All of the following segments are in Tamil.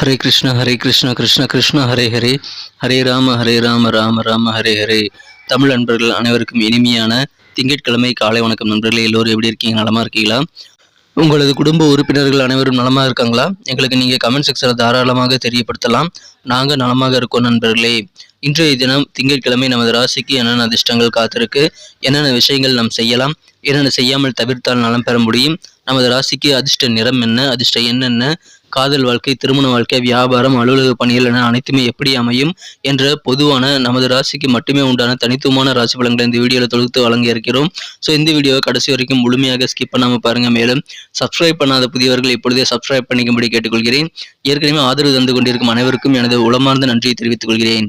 ஹரே கிருஷ்ண ஹரே கிருஷ்ண கிருஷ்ண கிருஷ்ண ஹரே ஹரே. ஹரே ராம ஹரே ராம ராம ராம ஹரே ஹரே. தமிழ் நண்பர்கள் அனைவருக்கும் இனிமையான திங்கட்கிழமை காலை வணக்கம் நண்பர்களே. எல்லோரும் எப்படி இருக்கீங்க? நலமாக இருக்கீங்களா? உங்களது குடும்ப உறுப்பினர்கள் அனைவரும் நலமாக இருக்காங்களா? எங்களுக்கு நீங்கள் கமெண்ட் செக்ஷனில் தாராளமாக தெரியப்படுத்தலாம். நாங்கள் நலமாக இருக்கோம் நண்பர்களே. இன்றைய தினம் திங்கட்கிழமை நமது ராசிக்கு என்னென்ன அதிர்ஷ்டங்கள் காத்திருக்கு? என்னென்ன விஷயங்கள் நாம் செய்யலாம்? என்னென்ன செய்யாமல் தவிர்த்தால் நலம் பெற முடியும்? நமது ராசிக்கு அதிர்ஷ்ட நிறம் என்ன? அதிர்ஷ்ட என்னென்ன காதல் வாழ்க்கை திருமண வாழ்க்கை வியாபாரம் அலுவலக பணிகள் என அனைத்துமே எப்படி அமையும் என்ற பொதுவான நமது ராசிக்கு மட்டுமே உண்டான தனித்துவமான ராசி பலன்களை இந்த வீடியோவில் தொகுத்து வழங்க இருக்கிறோம் ஸோ இந்த வீடியோவை கடைசி வரைக்கும் முழுமையாக ஸ்கிப் பண்ணாமல் பாருங்க. மேலும் சப்ஸ்கிரைப் பண்ணாத புதியவர்கள் இப்பொழுதே சப்ஸ்கிரைப் பண்ணிக்கும்படி கேட்டுக்கொள்கிறேன். ஏற்கனவே ஆதரவு தந்து கொண்டிருக்கும் அனைவருக்கும் எனது உளமார்ந்த நன்றியை தெரிவித்துக் கொள்கிறேன்.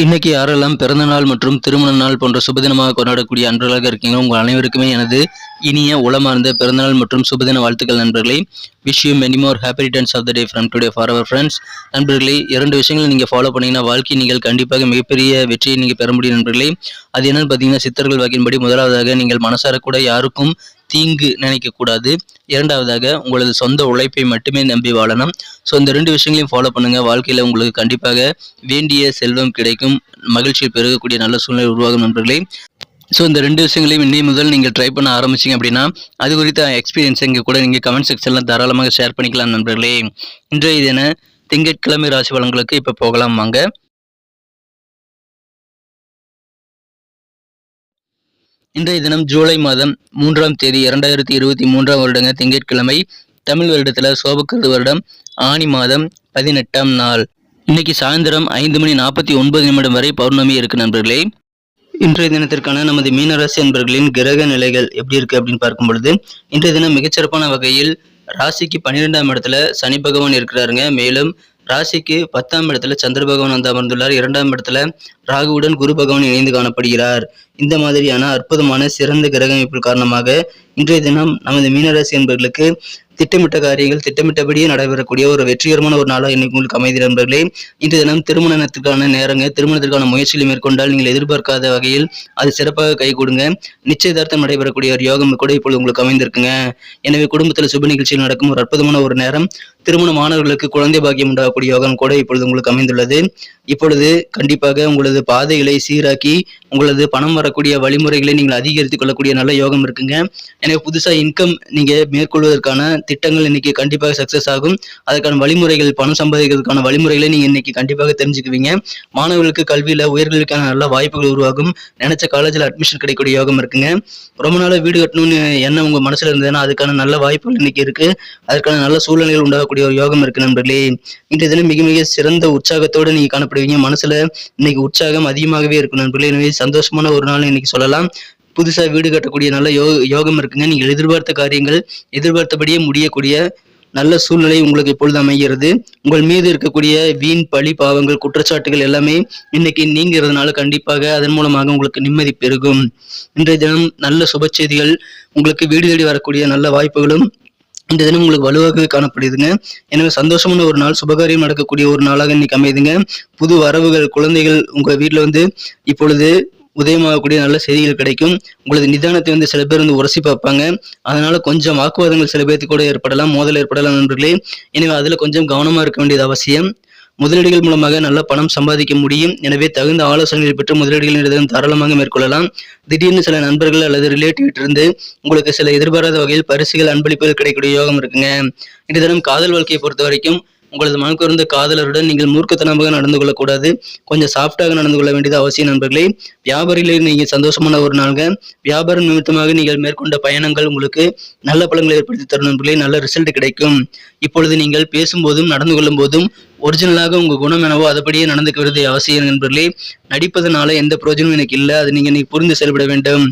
இன்னைக்கு யாரெல்லாம் பிறந்தநாள் மற்றும் திருமண நாள் போன்ற சுபதினமாக கொண்டாடக்கூடிய அன்பர்களாக இருக்கீங்க உங்கள் அனைவருக்குமே எனது இனிய உளமார்ந்த பிறந்தநாள் மற்றும் சுபதின வாழ்த்துக்கள் நண்பர்களே. Wish you many more happy returns of the day from today for our friends நண்பர்களே இரண்டு விஷயங்களை நீங்கள் ஃபாலோ பண்ணீங்கன்னா வாழ்க்கை நீங்கள் கண்டிப்பாக மிகப்பெரிய வெற்றியை நீங்கள் பெற முடியும் நண்பர்களே. அது என்னன்னு பார்த்தீங்கன்னா சித்தர்கள் வாக்கின்படி முதலாவதாக நீங்கள் மனசார கூட யாருக்கும் தீங்கு நினைக்கக்கூடாது. இரண்டாவதாக உங்களது சொந்த உழைப்பை மட்டுமே நம்பி வாழணும். ஸோ இந்த ரெண்டு விஷயங்களையும் ஃபாலோ பண்ணுங்கள் வாழ்க்கையில் உங்களுக்கு கண்டிப்பாக வேண்டிய செல்வம் கிடைக்கும். மகிழ்ச்சியை பெருகக்கூடிய நல்ல சூழ்நிலை உருவாகும் நண்பர்களே. ஸோ இந்த ரெண்டு விஷயங்களையும் இன்னை முதல் நீங்கள் ட்ரை பண்ண ஆரம்பிச்சிங்க அப்படின்னா அது குறித்த எக்ஸ்பீரியன்ஸ் இங்கே கூட நீங்கள் கமெண்ட் செக்ஷனில் தாராளமாக ஷேர் பண்ணிக்கலாம் நண்பர்களே. இன்றைய தின திங்கட்கிழமை ராசி வளங்களுக்கு இப்போ போகலாம் வாங்க. இன்றைய தினம் ஜூலை மாதம் மூன்றாம் தேதி இரண்டாயிரத்தி இருபத்தி மூன்றாம் வருடங்க திங்கட்கிழமை தமிழ் வருடத்தில் சோபக்கிருது வருடம் ஆணி மாதம் பதினெட்டாம் நாள். இன்னைக்கு சாயந்தரம் ஐந்து மணி நாற்பத்தி ஒன்பது நிமிடம் வரை பௌர்ணமி இருக்கு நண்பர்களே. இன்றைய தினத்திற்கான நமது மீனராசி நண்பர்களின் கிரக நிலைகள் எப்படி இருக்கு அப்படின்னு பார்க்கும் பொழுது இன்றைய தினம் மிகச்சிறப்பான வகையில் ராசிக்கு பன்னிரெண்டாம் இடத்துல சனி பகவான் இருக்கிறாருங்க. மேலும் ராசிக்கு பத்தாம் இடத்துல சந்திர பகவான் வந்து அமர்ந்துள்ளார். இரண்டாம் இடத்துல ராகுவுடன் குரு பகவான் இணைந்து காணப்படுகிறார். இந்த மாதிரியான அற்புதமான சிறந்த கிரக அமைப்பு காரணமாக இன்றைய தினம் நமது மீனராசி என்பவர்களுக்கு திட்டமிட்ட காரியங்கள் திட்டமிட்டபடியே நடைபெறக்கூடிய ஒரு வெற்றிகரமான ஒரு நாளாக இன்னைக்கு உங்களுக்கு அமைதி நண்பர்களே இன்றைய தினம் திருமணத்திற்கான நேரங்க திருமணத்திற்கான முயற்சிகளை மேற்கொண்டால் நீங்கள் எதிர்பார்க்காத வகையில் அது சிறப்பாக கை கொடுங்க. நிச்சயதார்த்தம் நடைபெறக்கூடிய ஒரு யோகம் கூட இப்பொழுது உங்களுக்கு அமைந்திருக்குங்க. எனவே குடும்பத்தில் சுப நிகழ்ச்சியில் நடக்கும் ஒரு அற்புதமான ஒரு நேரம். திருமண மாணவர்களுக்கு குழந்தை பாக்கியம் உண்டாகக்கூடிய யோகம் கூட இப்பொழுது உங்களுக்கு அமைந்துள்ளது. இப்பொழுது கண்டிப்பாக உங்களது பாதைகளை சீராக்கி உங்களது பணம் வரக்கூடிய வழிமுறைகளை நீங்கள் அதிகரித்துக் கொள்ளக்கூடிய நல்ல யோகம் இருக்குங்க. எனவே புதுசாக இன்கம் நீங்கள் மேற்கொள்வதற்கான திட்டங்கள் இன்னைக்கு கண்டிப்பாக சக்ஸஸ் ஆகும். அதற்கான வழிமுறைகள் பணம் சம்பாதிக்கிறதுக்கான வழிமுறைகளை நீங்கள் இன்னைக்கு கண்டிப்பாக தெரிஞ்சுக்குவீங்க. மாணவர்களுக்கு கல்வியில் உயர்கல்விக்கான நல்ல வாய்ப்புகள் உருவாகும். நினைச்ச காலேஜில் அட்மிஷன் கிடைக்கக்கூடிய யோகம் இருக்குங்க. ரொம்ப நாளாக வீடு கட்டணும்னு என்ன உங்கள் மனசில் இருந்ததுன்னா அதுக்கான நல்ல வாய்ப்புகள் இன்னைக்கு இருக்கு. அதற்கான நல்ல சூழ்நிலைகள் உண்டாகக்கூடிய ஒரு யோகம் இருக்கு நண்பர்களே. இன்றைய தினம் மிக மிக சிறந்த உற்சாகத்தோடு நீங்க காணப்படுவீங்க. மனசுல இன்னைக்கு உற்சாகம் அதிகமாகவே இருக்கும் நண்பர்களே. எனவே சந்தோஷமான ஒரு நாள் இன்னைக்கு சொல்லலாம். புதுசா வீடு கட்டக்கூடிய நல்ல யோ யோகம் இருக்குங்க. நீங்கள் எதிர்பார்த்த காரியங்கள் எதிர்பார்த்தபடியே முடியக்கூடிய நல்ல சூழ்நிலை உங்களுக்கு இப்பொழுது அமைகிறது. உங்கள் மீது இருக்கக்கூடிய வீண் பழி பாவங்கள் குற்றச்சாட்டுகள் எல்லாமே இன்னைக்கு நீங்கிறதுனால கண்டிப்பாக அதன் மூலமாக உங்களுக்கு நிம்மதி பெருகும். இன்றைய தினம் நல்ல சுப செய்திகள் உங்களுக்கு வீடு தேடி வரக்கூடிய நல்ல வாய்ப்புகளும் இந்த தினம் உங்களுக்கு வலுவாக காணப்படுதுங்க. எனவே சந்தோஷமான ஒரு நாள் சுபகாரியம் நடக்கக்கூடிய ஒரு நாளாக இன்னைக்கு அமையுதுங்க புது வரவுகள் குழந்தைகள் உங்க வீட்டில் வந்து இப்பொழுது உதயமாகக்கூடிய நல்ல செய்திகள் கிடைக்கும். உங்களது நிதானத்தை வந்து சில பேர் வந்து உரசி பார்ப்பாங்க. அதனால கொஞ்சம் வாக்குவாதங்கள் சில பேருக்கு கூட ஏற்படலாம் மோதல் ஏற்படலாம் நண்பர்களே. எனவே அதுல கொஞ்சம் கவனமா இருக்க வேண்டியது அவசியம். முதலீடுகள் மூலமாக நல்ல பணம் சம்பாதிக்க முடியும். எனவே தகுந்த ஆலோசனைகள் பெற்று முதலீடுகள் தாராளமாக மேற்கொள்ளலாம். திடீர்னு சில நண்பர்கள் அல்லது ரிலேட்டிவ் இருந்து உங்களுக்கு சில எதிர்பாராத வகையில் பரிசுகள் அன்பளிப்புகள் கிடைக்கக்கூடிய யோகம் இருக்குங்க. இன்று தினம் காதல் வாழ்க்கையை பொறுத்த வரைக்கும் உங்களது மனக்குறந்த காதலருடன் நீங்கள் மூர்க்கத்தனமாக நடந்து கொள்ளக்கூடாது. கொஞ்சம் சாஃப்டாக நடந்து கொள்ள வேண்டியது அவசியம் நண்பர்களே. வியாபாரியில் நீங்கள் சந்தோஷமான ஒரு நாள்கள் வியாபாரம் நிமித்தமாக நீங்கள் மேற்கொண்ட பயணங்கள் உங்களுக்கு நல்ல பலன்களை ஏற்படுத்தி தரும் நண்பர்களே. நல்ல ரிசல்ட் கிடைக்கும். இப்பொழுது நீங்கள் பேசும்போதும் நடந்து கொள்ளும் போதும் ஒரிஜினலாக உங்கள் குணம் எனவோ அதுபடியே நடந்துக்கிறது அவசியம் நண்பர்களே. நடிப்பதனால எந்த பிரயோஜனமும் எனக்கு இல்லை. அது நீங்கள் நீ புரிந்து செயல்பட வேண்டும்.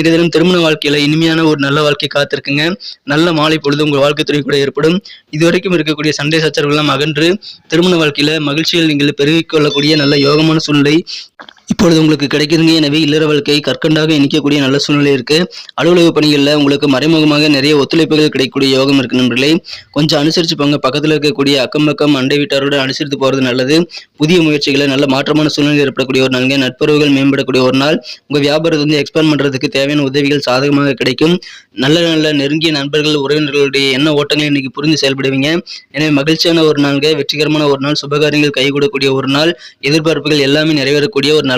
இரு தினம் திருமண வாழ்க்கையில இனிமையான ஒரு நல்ல வாழ்க்கை காத்திருக்குங்க. நல்ல மாலை பொழுது உங்கள் வாழ்க்கை துறை கூட ஏற்படும். இதுவரைக்கும் இருக்கக்கூடிய சண்டை சச்சரவுகள்லாம் அகன்று திருமண வாழ்க்கையில் மகிழ்ச்சியில் நீங்கள் பெருகிக் கொள்ளக்கூடிய நல்ல யோகமான சூழ்நிலை இப்பொழுது உங்களுக்கு கிடைக்குதுங்க. எனவே இல்லற வாழ்க்கை கற்கண்டாக இணைக்கக்கூடிய நல்ல சூழ்நிலை இருக்கு. அலுவலக பணிகளில் உங்களுக்கு மறைமுகமாக நிறைய ஒத்துழைப்புகள் கிடைக்கக்கூடிய யோகம் இருக்கு நண்பர்களே. கொஞ்சம் அனுசரிச்சு போங்க. பக்கத்தில் இருக்கக்கூடிய அக்கம் பக்கம் அண்டை வீட்டாரோடு அனுசரித்து போறது நல்லது. புதிய முயற்சிகளை நல்ல மாற்றமான சூழ்நிலை ஏற்படக்கூடிய ஒரு நாள் நட்புறவுகள் மேம்படக்கூடிய ஒரு நாள். உங்க வியாபாரத்தை வந்து எக்ஸ்பேண்ட் பண்ணுறதுக்கு தேவையான உதவிகள் சாதகமாக கிடைக்கும். நல்ல நல்ல நெருங்கிய நண்பர்கள் உறவினர்களுடைய என்ன ஓட்டங்களை இன்னைக்கு புரிந்து செயல்படுவீங்க. எனவே மகிழ்ச்சியான ஒரு நாள்க வெற்றிகரமான ஒரு நாள். சுபகாரியங்கள் கைகூடக்கூடிய ஒரு நாள். எதிர்பார்ப்புகள் எல்லாமே நிறைவேறக்கூடிய ஒரு நல்ல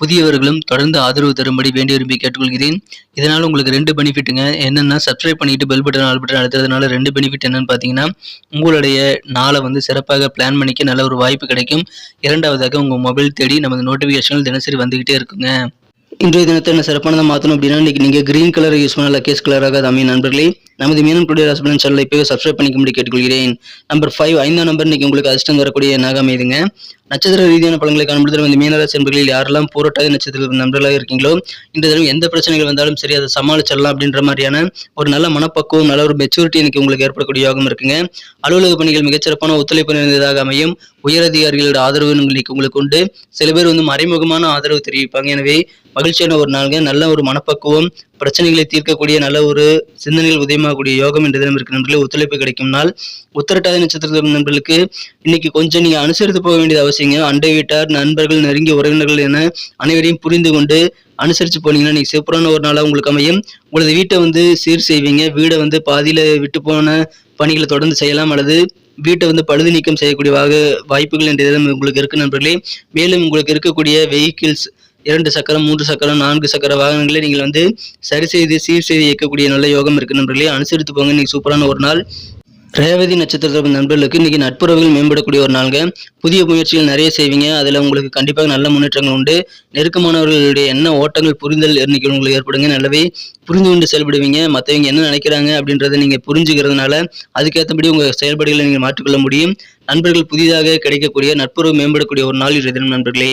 புதியவர்களும் தொடர்ந்து ஆதரவு தரும்படி வேண்டி விரும்பி கேட்டுக்கொள்கிறேன். இதனால் உங்களுக்கு ரெண்டு பெனிஃபிட்டுங்க. என்னென்னா சப்ஸ்கிரைப் பண்ணிட்டு பெல் பட்டன் ஆல் பட்டன் அழுத்துறதுனால ரெண்டு பெனிஃபிட் என்னன்னு பார்த்தீங்கன்னா உங்களுடைய நாளை வந்து சிறப்பாக பிளான் பண்ணிக்க நல்ல ஒரு வாய்ப்பு கிடைக்கும். இரண்டாவதாக உங்கள் மொபைல் தேடி நமது நோட்டிஃபிகேஷன்கள் தினசரி வந்துகிட்டே இருக்குங்க. இன்றைய தினத்தை என்ன சிறப்பானதாக மாற்றணும் அப்படின்னா இன்னைக்கு நீங்கள் கிரீன் கலர் யூஸ் பண்ண லக்கேஸ் கலராக அது அமையும் நண்பர்களே. நமது மீனம் டுடே ஹஸ்பண்ட் சேனலை இப்போ சப்ஸ்கிரைப் பண்ணிக்கும்படி கேட்டுக்கொள்கிறேன். நம்பர் ஃபைவ் ஐந்தாம் நம்பர் இன்னைக்கு உங்களுக்கு அதிர்ஷ்டம் வரக்கூடிய எண்ணாக அமைதுங்க நட்சத்திர ரீதியான பலன்களை காணும்பொழுது இந்த மீனராசி நண்பர்களில் யாரெல்லாம் போராட்டாத நட்சத்திர நண்பர்களாக இருக்கீங்களோ இந்த தினம் எந்த பிரச்சனைகள் வந்தாலும் சரி அதை சமாளிச்சிடலாம் அப்படின்ற மாதிரியான ஒரு நல்ல மனப்பக்குவம் நல்ல ஒரு மெச்சூரிட்டி இன்னைக்கு உங்களுக்கு ஏற்படக்கூடிய யோகம் இருக்குங்க. அலுவலக பணிகள் மிகச்சிறப்பான ஒத்துழைப்பு நிறைந்ததாக அமையும். உயரதிகாரிகளோட ஆதரவு இன்னைக்கு உங்களுக்கு உண்டு. சில பேர் வந்து மறைமுகமான ஆதரவு தெரிவிப்பாங்க. எனவே மகிழ்ச்சியான ஒரு நாளுங்க. நல்ல ஒரு மனப்பக்குவம் பிரச்சனைகளை தீர்க்கக்கூடிய நல்ல ஒரு சிந்தனைகள் உதயமாகக்கூடிய யோகம் என்ற தினம் இருக்கு நண்பர்களே. ஒத்துழைப்பு கிடைக்கும் நாள். உத்தரட்டாதி நட்சத்திரத்தில் நண்பர்களுக்கு இன்னைக்கு கொஞ்சம் நீங்க அனுசரித்து போக வேண்டியது அவசியங்க. அண்டை வீட்டார் நண்பர்கள் நெருங்கிய உறவினர்கள் என அனைவரையும் புரிந்து கொண்டு அனுசரித்து போனீங்கன்னா நீங்க சிறப்பான ஒரு நாளாக உங்களுக்கு அமையும். உங்களது வீட்டை வந்து சீர் செய்வீங்க. வீடை வந்து பாதியில விட்டு போன பணிகளை தொடர்ந்து செய்யலாம். அல்லது வீட்டை வந்து பழுது நீக்கம் செய்யக்கூடிய வாய்ப்புகள் என்ற உங்களுக்கு இருக்கு நண்பர்களே. மேலும் உங்களுக்கு இருக்கக்கூடிய வெஹிக்கிள்ஸ் இரண்டு சக்கரம் மூன்று சக்கரம் நான்கு சக்கர வாகனங்களை நீங்கள் வந்து சரி செய்து சீர் செய்து இயக்கக்கூடிய நல்ல யோகம் இருக்கு நண்பர்களே. அனுசரித்து போங்க. இன்னைக்கு சூப்பரான ஒரு நாள். ரேவதி நட்சத்திர நண்பர்களுக்கு இன்னைக்கு நட்புறவுகள் மேம்படக்கூடிய ஒரு நாளுங்க. புதிய முயற்சிகள் நிறைய செய்வீங்க. அதில் உங்களுக்கு கண்டிப்பாக நல்ல முன்னேற்றங்கள் உண்டு. நெருக்கமானவர்களுடைய என்ன ஓட்டங்கள் புரிதல் இன்னைக்கு உங்களுக்கு ஏற்படுங்க. நல்லவே புரிந்து கொண்டு செயல்படுவீங்க. மற்றவங்க என்ன நினைக்கிறாங்க அப்படின்றத நீங்கள் புரிஞ்சுக்கிறதுனால அதுக்கேற்றபடி உங்கள் செயல்பாடுகளை நீங்கள் மாற்றிக்கொள்ள முடியும். நண்பர்கள் புதிதாக கிடைக்கக்கூடிய நட்புறவு மேம்படக்கூடிய ஒரு நாள் இரு தினம் நண்பர்களே.